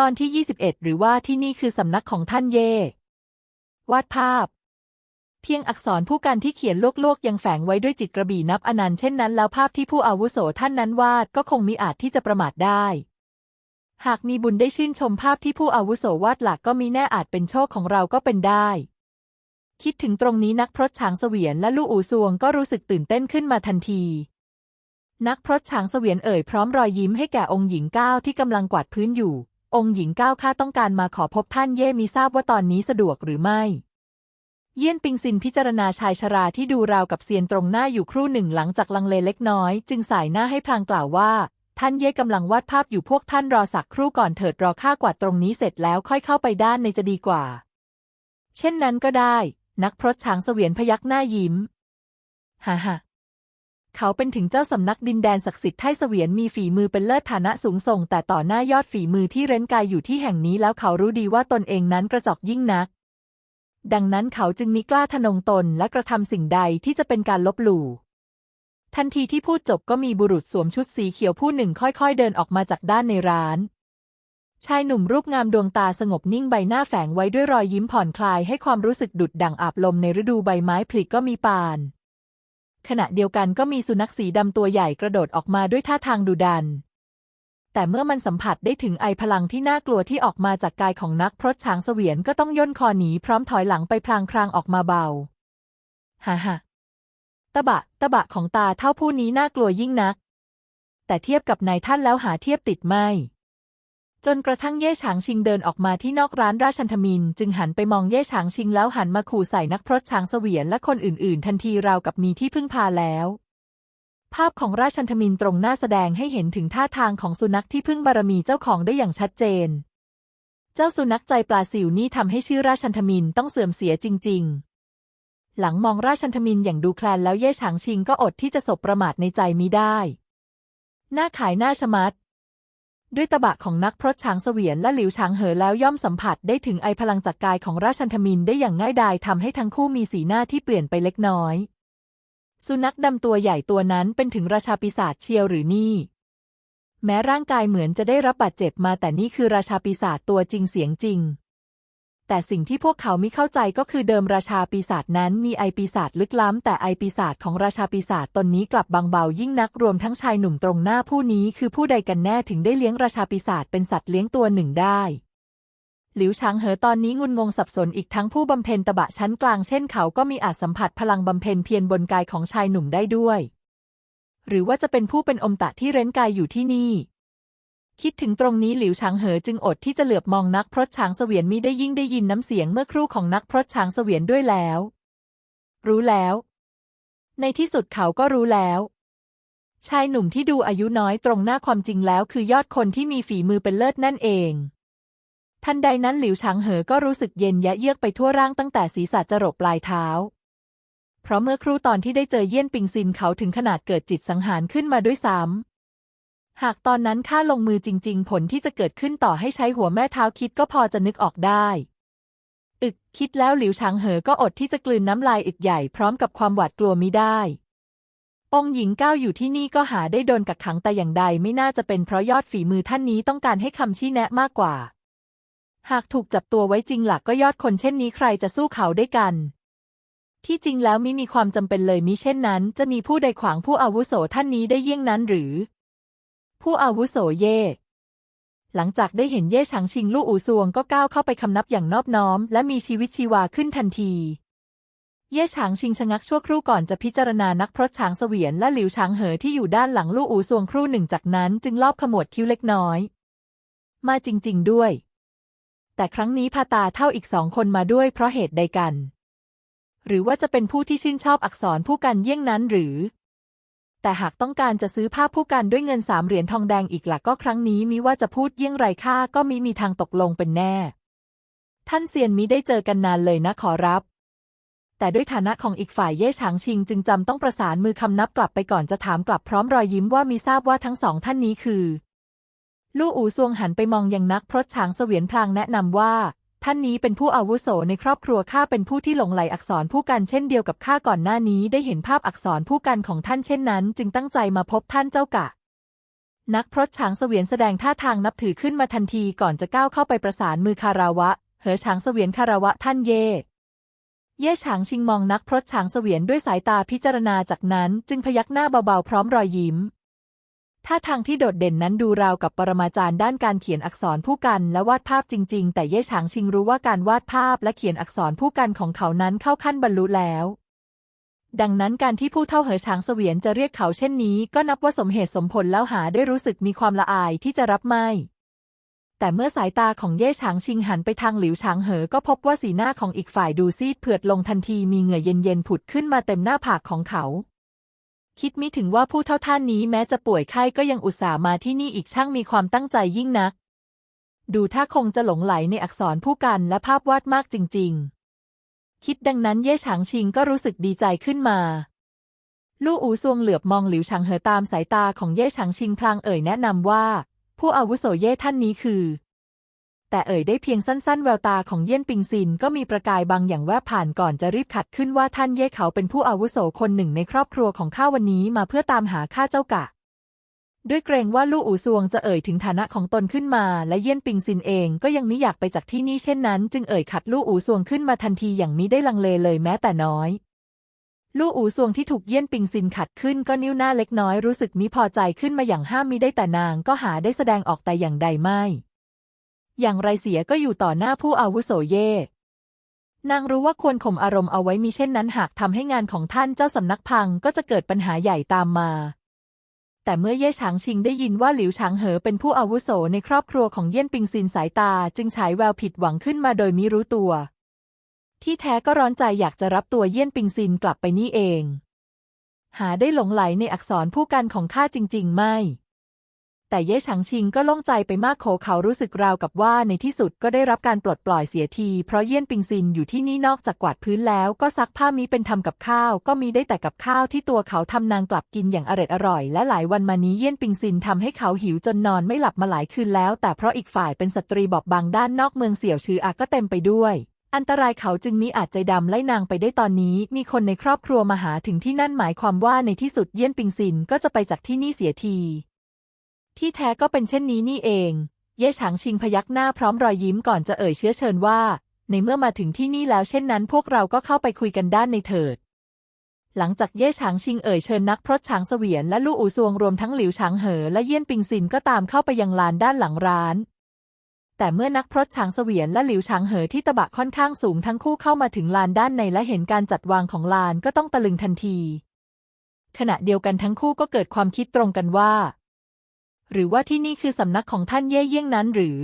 ตอนที่ 21 หรือว่าที่นี่คือสำนักของท่านเย่วาดภาพ เพียงอักษรผู้กันที่เขียนลวกๆ ยังแฝงไว้ด้วยจิตกระบี่นับอนันต์เช่นนั้นแล้วภาพที่ผู้อาวุโสท่านนั้นวาดก็คงมิอาจที่จะประมาทได้ หากมีบุญได้ชื่นชมภาพที่ผู้อาวุโสวาดหลักก็มีแน่อาจเป็นโชคของเราก็เป็นได้ คิดถึงตรงนี้นักพรตฉางเสวียนและลู่อูซวงก็รู้สึกตื่นเต้นขึ้นมาทันทีนักพรตฉางเสวียนเอ่ยพร้อมรอยยิ้มให้แก่องค์หญิงก้าวที่กำลังกวาดพื้นอยู่ องค์หญิงก้าวข้าต้องการมาขอพบท่านเย่มีทราบว่าตอนนี้สะดวกหรือไม่ เยี่ยนปิงซินพิจารณาชายชราที่ดูราวกับเซียนตรงหน้าอยู่ครู่หนึ่งหลังจากลังเลเล็กน้อย จึงสายหน้าให้พลางกล่าวว่า ท่านเย่กำลังวาดภาพอยู่พวกท่านรอสักครู่ก่อนเถิดรอข้ากวาดตรงนี้เสร็จแล้วค่อยเข้าไปด้านในจะดีกว่า เช่นนั้นก็ได้ นักพรตช้างเสวียนพยักหน้ายิ้ม ฮ่าฮ่า เขาเป็นถึงเจ้าสำนักดินแดนศักดิ์สิทธิ์ไทเสวียนมีฝีมือเป็นเลิศฐานะสูงส่ง แต่ต่อหน้ายอดฝีมือที่เร้นกายอยู่ที่แห่งนี้แล้วเขารู้ดีว่าตนเองนั้นกระจอกยิ่งนัก ดังนั้นเขาจึงมีกล้าทะนงตนและกระทำสิ่งใดที่จะเป็นการลบหลู่ทันทีที่พูดจบก็มีบุรุษสวมชุดสีเขียวผู้หนึ่งค่อยๆ เดินออกมาจากด้านในร้าน ชายหนุ่มรูปงามดวงตาสงบนิ่งใบหน้าแฝงไว้ด้วยรอยยิ้มผ่อนคลายให้ความรู้สึกดุดดั่งอาบลมในฤดูใบไม้ผลิก็มีปาน ขณะเดียวกันก็มีสุนัขสีดำตัวใหญ่กระโดดออกมาด้วยท่าทางดุดัน แต่เมื่อมันสัมผัสได้ถึงไอพลังที่น่ากลัวที่ออกมาจากกายของนักพรตช้างเสวียนก็ต้องย่นคอหนีพร้อมถอยหลังไปพลางครางออกมาเบาฮ่าฮ่าตะบะ ตะบะของตาเท่าผู้นี้น่ากลัวยิ่งนัก แต่เทียบกับนายท่านแล้วหาเทียบติดไม่ จนกระทั่งเย่ฉางชิงเดินออกมาที่นอกร้านราชันทมิน จึงหันไปมองเย่ฉางชิงแล้วหันมาขู่ใส่นักพรตช้างเสวียนและคนอื่นๆ ทันทีราวกับมีที่พึ่งพาแล้วภาพของราชันทมินตรงหน้าแสดงให้เห็นถึงท่าทางของสุนัขที่พึ่งบารมีเจ้าของได้อย่างชัดเจน เจ้าสุนัขใจปลาสิวนี่ทำให้ชื่อราชันทมินต้องเสื่อมเสียจริง ๆ หลังมองราชันทมินอย่างดูแคลนแล้วเย่ฉางชิงก็อดที่จะสบประมาทในใจมิได้ หน้าขายหน้าชะมัด ด้วยตะบะของนักพรตช้างเสวียนและหลิวช้างเหอแล้วย่อมสัมผัสได้ถึงไอพลังจากกายของราชันทมินได้อย่างง่ายดายทำให้ทั้งคู่มีสีหน้าที่เปลี่ยนไปเล็กน้อย สุนัขดำตัวใหญ่ตัวนั้นเป็นถึงราชาปีศาจเชียวหรือนี่ แม้ร่างกายเหมือนจะได้รับบาดเจ็บมาแต่นี่คือราชาปีศาจตัวจริงเสียงจริง แต่สิ่งที่พวกเขาไม่เข้าใจก็คือเดิมราชาปีศาจนั้นมีไอปีศาจลึกล้ำแต่ไอปีศาจของราชาปีศาจตนนี้กลับบางเบายิ่งนักรวมทั้งชายหนุ่มตรงหน้าผู้นี้คือผู้ใดกันแน่ถึงได้เลี้ยงราชาปีศาจเป็นสัตว์เลี้ยงตัวหนึ่งได้หลิวช้างเหอตอนนี้งุนงงสับสนอีกทั้งผู้บำเพ็ญตบะชั้นกลางเช่นเขาก็มีอาจสัมผัสพลังบำเพ็ญเพียรบนกายของชายหนุ่มได้ด้วย หรือว่าจะเป็นผู้เป็นอมตะที่เร้นกายอยู่ที่นี่ คิดถึงตรงนี้หลิวชางเหอจึงอดที่จะเหลือบมองนักพรตช้างเสวียนมิได้ยิ่งได้ยินน้ำเสียงเมื่อครู่ของนักพรตช้างเสวียนด้วยแล้ว รู้แล้ว ในที่สุดเขาก็รู้แล้ว ชายหนุ่มที่ดูอายุน้อยตรงหน้าความจริงแล้วคือยอดคนที่มีฝีมือเป็นเลิศนั่นเอง ทันใดนั้นหลิวชางเหอก็รู้สึกเย็นยะเยือกไปทั่วร่างตั้งแต่ศีรษะจรดปลายเท้า เพราะเมื่อครู่ตอนที่ได้เจอเยี่ยนปิงซินเขาถึงขนาดเกิดจิตสังหารขึ้นมาด้วยซ้ำ หากตอนนั้นข้าลงมือจริง ๆ ผลที่จะเกิดขึ้นต่อให้ใช้หัวแม่เท้าคิดก็พอจะนึกออกได้อึกคิดแล้วหลิวชางเหอก็อดที่จะกลืนน้ำลายอึกใหญ่พร้อมกับความหวาดกลัวมิได้ องหญิงก้าวอยู่ที่นี่ก็หาได้โดนกักขังแต่อย่างใดไม่น่าจะเป็นเพราะยอดฝีมือท่านนี้ต้องการให้คำชี้แนะมากกว่า หากถูกจับตัวไว้จริงหลักก็ยอดคนเช่นนี้ใครจะสู้เขาได้กัน ที่จริงแล้วมิมีความจำเป็นเลยมิเช่นนั้น จะมีผู้ใดขวางผู้อาวุโสท่านนี้ได้เยี่ยงนั้นหรือ ผู้อาวุโสเย่หลังจากได้เห็นเย่ฉางชิงลู่อูซวงก็ก้าวเข้าไปคำนับอย่างนอบน้อม และมีชีวิตชีวาขึ้นทันที เย่ฉางชิงชะงักชั่วครู่ก่อนจะพิจารณานักพรตช้างเสวียนและหลิวช้างเหอที่อยู่ด้านหลังลู่อูซวงครู่หนึ่งจากนั้นจึงลอบขมวดคิ้วเล็กน้อย มาจริง ๆ ด้วย แต่ครั้งนี้พาตาเท่าอีกสองคนมาด้วยเพราะเหตุใดกัน หรือว่าจะเป็นผู้ที่ชื่นชอบอักษรผู้กันเยี่ยงนั้นหรือ แต่หากต้องการจะซื้อภาผู้กันด้วยเงินสามเหรียญทองแดงอีกหลักก็ครั้งนี้มิว่าจะพูดเยี่ยงไรค่าก็มิมีทางตกลงเป็นแน่ ท่านเซียนมิได้เจอกันนานเลยนะขอรับ แต่ด้วยฐานะของอีกฝ่ายเย่ฉางชิง จึงจำต้องประสานมือคำนับกลับไปก่อนจะถามกลับพร้อมรอยยิ้มว่ามีทราบว่าทั้งสองท่านนี้คือ ลู่อูซวงหันไปมองยังนักพรตช้างเสวียนพลางแนะนำว่า ท่านนี้เป็นผู้อาวุโสในครอบครัวข้าเป็นผู้ที่หลงไหลอักษรผู้กันเช่นเดียวกับข้าก่อนหน้านี้ได้เห็นภาพอักษรผู้กันของท่านเช่นนั้น จึงตั้งใจมาพบท่านเจ้ากะ นักพรตฉางเสวียนแสดงท่าทางนับถือขึ้นมาทันทีก่อนจะก้าวเข้าไปประสานมือคาราวะ เหอฉางเสวียนคาราวะท่านเย่เย่ฉางชิงมองนักพรตฉางเสวียนด้วยสายตาพิจารณาจากนั้น จึงพยักหน้าเบาๆพร้อมรอยยิ้ม ท่าทางที่โดดเด่นนั้นดูราวกับปรมาจารย์ด้านการเขียนอักษรผู้กันและวาดภาพจริง ๆ แต่เย่ฉางชิงรู้ว่าการวาดภาพและเขียนอักษรผู้กันของเขานั้นเข้าขั้นบรรลุแล้ว ดังนั้นการที่ผู้เท่าเหอฉางเสวียนจะเรียกเขาเช่นนี้ ก็นับว่าสมเหตุสมผลแล้วหาได้รู้สึกมีความละอายที่จะรับไม่ แต่เมื่อสายตาของเย่ฉางชิงหันไปทางหลิวฉางเหอ ก็พบว่าสีหน้าของอีกฝ่ายดูซีดเผือดลงทันทีมีเหงื่อเย็นๆผุดขึ้นมาเต็มหน้าผากของเขา คิดมิถึงว่าผู้เท่าท่านนี้แม้จะป่วยไข้ก็ยังอุตส่าห์มาที่นี่อีกช่างมีความตั้งใจยิ่งนัก ดูท่าคงจะหลงไหลในอักษรผู้กันและภาพวาดมากจริง ๆ คิดดังนั้นเย่ฉางชิงก็รู้สึกดีใจขึ้นมา ลู่อูซวงเหลือบมองหลิวฉางเหอตามสายตาของเย่ฉางชิงพลางเอ่ยแนะนำว่า ผู้อาวุโสเย่ท่านนี้คือ แต่เอ่ยได้เพียงสั้นๆ แววตาของเยี่ยนปิงซินก็มีประกายบางอย่างแวบผ่านก่อนจะรีบขัดขึ้นว่าท่านเย่เขาเป็นผู้อาวุโสคนหนึ่งในครอบครัวของข้าวันนี้มาเพื่อตามหาข้าเจ้ากะ ด้วยเกรงว่าลู่อูซวงจะเอ่ยถึงฐานะของตนขึ้นมา และเยี่ยนปิงซินเองก็ยังมิอยากไปจากที่นี่เช่นนั้น จึงเอ่ยขัดลู่อูซวงขึ้นมาทันทีอย่างมิได้ลังเลเลยแม้แต่น้อยลู่อูซวงที่ถูกเยี่ยนปิงซินขัดขึ้นก็นิ้วหน้าเล็กน้อยรู้สึกมิพอใจขึ้นมาอย่างห้ามมิได้แต่นางก็หาได้แสดงออกแต่อย่างใดไม่ อย่างไรเสียก็อยู่ต่อหน้าผู้อาวุโสเย่นางรู้ว่าควรข่มอารมณ์เอาไว้มีเช่นนั้นหากทำให้งานของท่านเจ้าสำนักพังก็จะเกิดปัญหาใหญ่ตามมา แต่เมื่อเย่ฉางชิงได้ยินว่าหลิวฉางเหอเป็นผู้อาวุโสในครอบครัวของเยี่ยนปิงซินสายตาจึงฉายแววผิดหวังขึ้นมาโดยมิรู้ตัว ที่แท้ก็ร้อนใจอยากจะรับตัวเยี่ยนปิงซินกลับไปนี่เอง หาได้หลงไหลในอักษรผู้กันของข้าจริง ๆ ไม่ แต่เย่ฉางชิงก็โล่งใจไปมากโขเขารู้สึกราวกับว่าในที่สุดก็ได้รับการปลดปล่อยเสียที เพราะเยี่ยนปิงซินอยู่ที่นี่นอกจากกวาดพื้นแล้วก็ซักผ้ามีเป็นทำกับข้าว ก็มีได้แต่กับข้าวที่ตัวเขาทำนางกลับกินอย่างอร็ดอร่อย และหลายวันมานี้เยี่ยนปิงซินทำให้เขาหิวจนนอนไม่หลับมาหลายคืนแล้ว แต่เพราะอีกฝ่ายเป็นสตรีบอบบางด้านนอกเมืองเสี่ยวชืออาก็เต็มไปด้วยอันตรายเขาจึงมิอาจใจดำไล่นางไปได้ตอนนี้ มีคนในครอบครัวมาหาถึงที่นั่นหมายความว่าในที่สุดเยี่ยนปิงซินก็จะไปจากที่นี่เสียที ที่แท้ก็เป็นเช่นนี้นี่เอง เย่ฉางชิงพยักหน้าพร้อมรอยยิ้มก่อนจะเอ่ยเชื้อเชิญว่า ในเมื่อมาถึงที่นี่แล้วเช่นนั้นพวกเราก็เข้าไปคุยกันด้านในเถิด หลังจากเย่ฉางชิงเอ่ยเชิญนักพรตฉางเสวียนและลู่อูซวงรวมทั้งหลิวฉางเหอและเยี่ยนปิงซินก็ตามเข้าไปยังลานด้านหลังร้าน แต่เมื่อนักพรตฉางเสวียนและหลิวฉางเหอที่ตะบะค่อนข้างสูงทั้งคู่เข้ามาถึงลานด้านในและเห็นการจัดวางของลานก็ต้องตะลึงทันที ขณะเดียวกันทั้งคู่ก็เกิดความคิดตรงกันว่า หรือว่าที่นี่คือสำนักของท่านเย่เยี่ยงนั้นหรือ